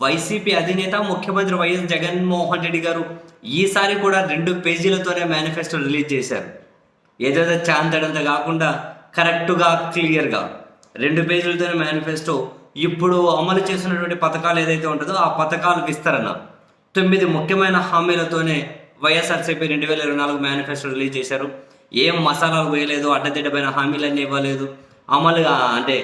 YCP అధినేత ముఖ్యమంత్రి YS Jaganmohan Reddy గారు ఈసారి కూడా రెండు పేజీలతోనే మేనిఫెస్టో రిలీజ్ చేశారు. ఏదైతే చాందడంత కాకుండా కరెక్ట్గా క్లియర్గా రెండు పేజీలతోనే మేనిఫెస్టో ఇప్పుడు అమలు చేస్తున్నటువంటి పథకాలు ఏదైతే ఉంటుందో ఆ పథకాలు విస్తరణ. తొమ్మిది ముఖ్యమైన హామీలతోనే వైఎస్ఆర్సీపీ రెండు వేల ఇరవై నాలుగు మేనిఫెస్టో రిలీజ్ చేశారు. ఏం మసాలాలు వేయలేదు అడ్డదిడ్డమైన హామీలన్నీ ఇవ్వలేదు. అమలుగా అంటే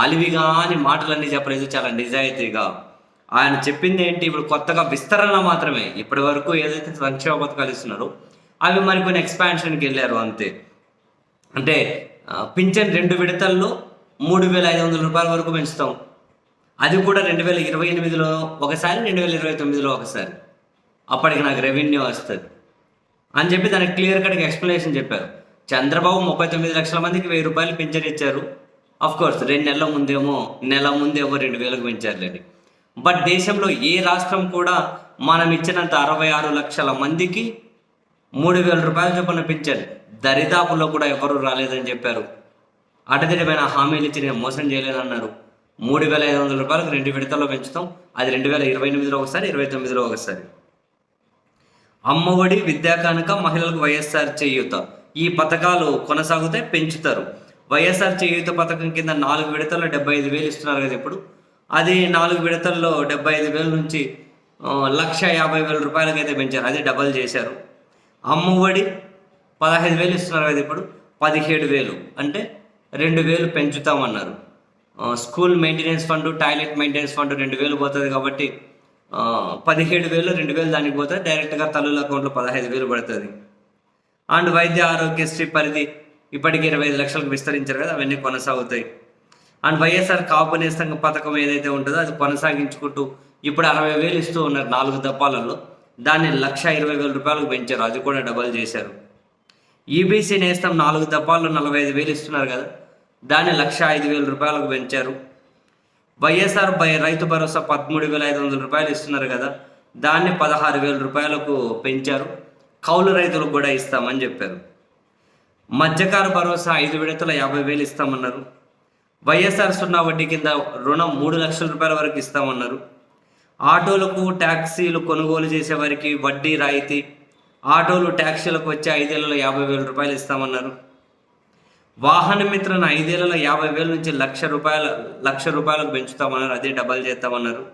అలివిగా అని మాటలన్నీ చెప్పలేదు. చాలా నిజాయితీగా ఆయన చెప్పింది ఏంటి? ఇప్పుడు కొత్తగా విస్తరణ మాత్రమే. ఇప్పటి వరకు ఏదైతే సంక్షేమ పథకాలు ఇస్తున్నారో అవి మరికొన్ని ఎక్స్పాన్షన్కి వెళ్ళారు అంతే. అంటే పింఛన్ రెండు విడతల్లో మూడు వేల ఐదు వందల రూపాయల వరకు పెంచుతాం. అది కూడా రెండు వేల ఇరవై ఎనిమిదిలో ఒకసారి రెండు వేల ఇరవై తొమ్మిదిలో ఒకసారి. అప్పటికి నాకు రెవెన్యూ వస్తుంది. అని చెప్పి దానికి క్లియర్ కట్గా ఎక్స్ప్లెనేషన్ చెప్పారు. చంద్రబాబు ముప్పై తొమ్మిది లక్షల మందికి వెయ్యి రూపాయలు పింఛన్ ఇచ్చారు. అఫ్ కోర్స్ రెండు నెలల ముందేమో నెల ముందేమో రెండు వేలకు పెంచారులేండి. బట్ దేశంలో ఏ రాష్ట్రం కూడా మనం ఇచ్చినంత అరవై ఆరు లక్షల మందికి మూడు వేల రూపాయల చొప్పున పింఛన్ దరిదాపుల్లో కూడా ఎవరు రాలేదని చెప్పారు. అటదిడమైన హామీలు ఇచ్చి నేను మోసం చేయలేదన్నారు. మూడు వేల ఐదు వందల రూపాయలకు రెండు విడతల్లో పెంచుతాం. అది రెండు వేల ఇరవై ఎనిమిదిలో ఒకసారి ఇరవై తొమ్మిదిలో ఒకసారి. అమ్మఒడి విద్యా కానుక మహిళలకు వైఎస్ఆర్ చేయూత. ఈ పథకాలు కొనసాగుతాయి పెంచుతారు. వైఎస్ఆర్ చేయూత పథకం కింద నాలుగు విడతల్లో డెబ్బై ఐదు వేలు ఇస్తున్నారు కదా ఇప్పుడు. అది నాలుగు విడతల్లో డెబ్బై ఐదు వేల నుంచి లక్ష యాభై వేల రూపాయలకి అయితే పెంచారు. అది డబల్ చేశారు. అమ్మఒడి పదహైదు వేలు ఇస్తున్నారు కదా ఇప్పుడు. పదిహేడు వేలు. అంటే రెండు వేలు పెంచుతామన్నారు. School maintenance fund toilet maintenance fund రెండు వేలు పోతుంది కాబట్టి పదిహేడు వేలు రెండు వేలు దానికి పోతే డైరెక్ట్గా తల్లుల అకౌంట్లో పదహైదు వేలు పడుతుంది. అండ్ వైద్య ఆరోగ్యశ్రీ పరిధి ఇప్పటికి ఇరవై ఐదు లక్షలకు విస్తరించారు కదా అవన్నీ కొనసాగుతాయి. అండ్ వైఎస్ఆర్ కాపు నేస్తం పథకం ఏదైతే ఉంటుందో అది కొనసాగించుకుంటూ ఇప్పుడు అరవై వేలు ఇస్తూ ఉన్నారు నాలుగు దప్పాలలో దాన్ని లక్ష ఇరవై వేల రూపాయలకు పెంచారు. అది కూడా డబల్ చేశారు. ఈబీసీ నేస్తం నాలుగు దప్పాల్లో నలభై ఐదు వేలు ఇస్తున్నారు కదా. దాన్ని లక్ష ఐదు వేల రూపాయలకు పెంచారు. వైఎస్ఆర్ బై రైతు భరోసా పదమూడు వేల ఐదు వందల రూపాయలు ఇస్తున్నారు కదా. దాన్ని పదహారు వేల రూపాయలకు పెంచారు. కౌలు రైతులకు కూడా ఇస్తామని చెప్పారు. మత్స్యకార భరోసా ఐదు విడతల యాభై వేలు ఇస్తామన్నారు. వైఎస్ఆర్ సున్నా వడ్డీ కింద రుణం మూడు లక్షల రూపాయల వరకు ఇస్తామన్నారు. ఆటోలకు ట్యాక్సీలు కొనుగోలు చేసే వారికి వడ్డీ రాయితీ ఆటోలు ట్యాక్సీలకు వచ్చే ఐదేళ్ళలో యాభై వేల రూపాయలు ఇస్తామన్నారు. వాహన మిత్రను ఐదేళ్ళలో యాభై వేల నుంచి లక్ష రూపాయల లక్ష రూపాయలకు పెంచుతామన్నారు. అదే డబల్ చేస్తామన్నారు.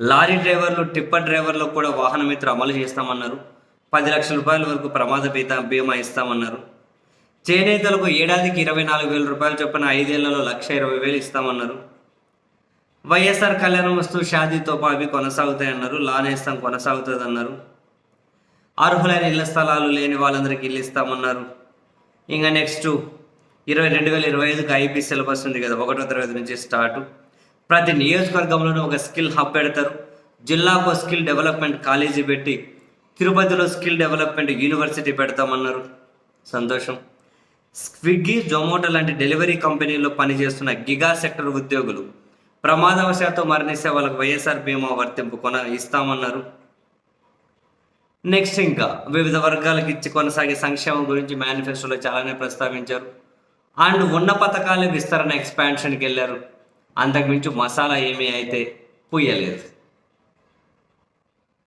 లారీ డ్రైవర్లు టిప్పర్ డ్రైవర్లకు కూడా వాహన మిత్ర అమలు చేస్తామన్నారు. పది లక్షల రూపాయల వరకు ప్రమాద బీమా బీమా ఇస్తామన్నారు. చేనేతలకు ఏడాదికి ఇరవై నాలుగు వేల రూపాయలు చొప్పున ఐదేళ్ళలో లక్ష ఇరవై వేలు ఇస్తామన్నారు. వైఎస్ఆర్ కళ్యాణం వస్తూ షాదీతో అవి కొనసాగుతాయన్నారు. లానేస్తాం కొనసాగుతుంది అన్నారు అర్హులైన ఇళ్ళ స్థలాలు లేని వాళ్ళందరికీ ఇల్లు ఇస్తామన్నారు. ఇంకా నెక్స్ట్ ఇరవై రెండు వేల ఇరవై ఐదుకి ఐపీ సిలబస్ ఉంది కదా ఒకటో తరగతి నుంచి స్టార్ట్. ప్రతి నియోజకవర్గంలోనూ ఒక స్కిల్ హబ్ పెడతారు. జిల్లాకు స్కిల్ డెవలప్మెంట్ కాలేజీ పెట్టి తిరుపతిలో స్కిల్ డెవలప్మెంట్ యూనివర్సిటీ పెడతామన్నారు. సంతోషం. స్విగ్గీ జొమాటో లాంటి డెలివరీ కంపెనీల్లో పనిచేస్తున్న గిగా సెక్టర్ ఉద్యోగులు ప్రమాదవశాత్తు మరణిస్తే వాళ్ళకి వైఎస్ఆర్ బీమా వర్తింపు కొన ఇస్తామన్నారు. నెక్స్ట్ ఇంకా వివిధ వర్గాలకు ఇచ్చి కొనసాగే సంక్షేమం గురించి మేనిఫెస్టోలో చాలానే ప్రస్తావించారు. అండ్ ఉన్న పథకాల విస్తరణ ఎక్స్పాన్షన్కి వెళ్ళారు. అంతకుమించి మసాలా ఏమీ అయితే పుయ్యలేదు.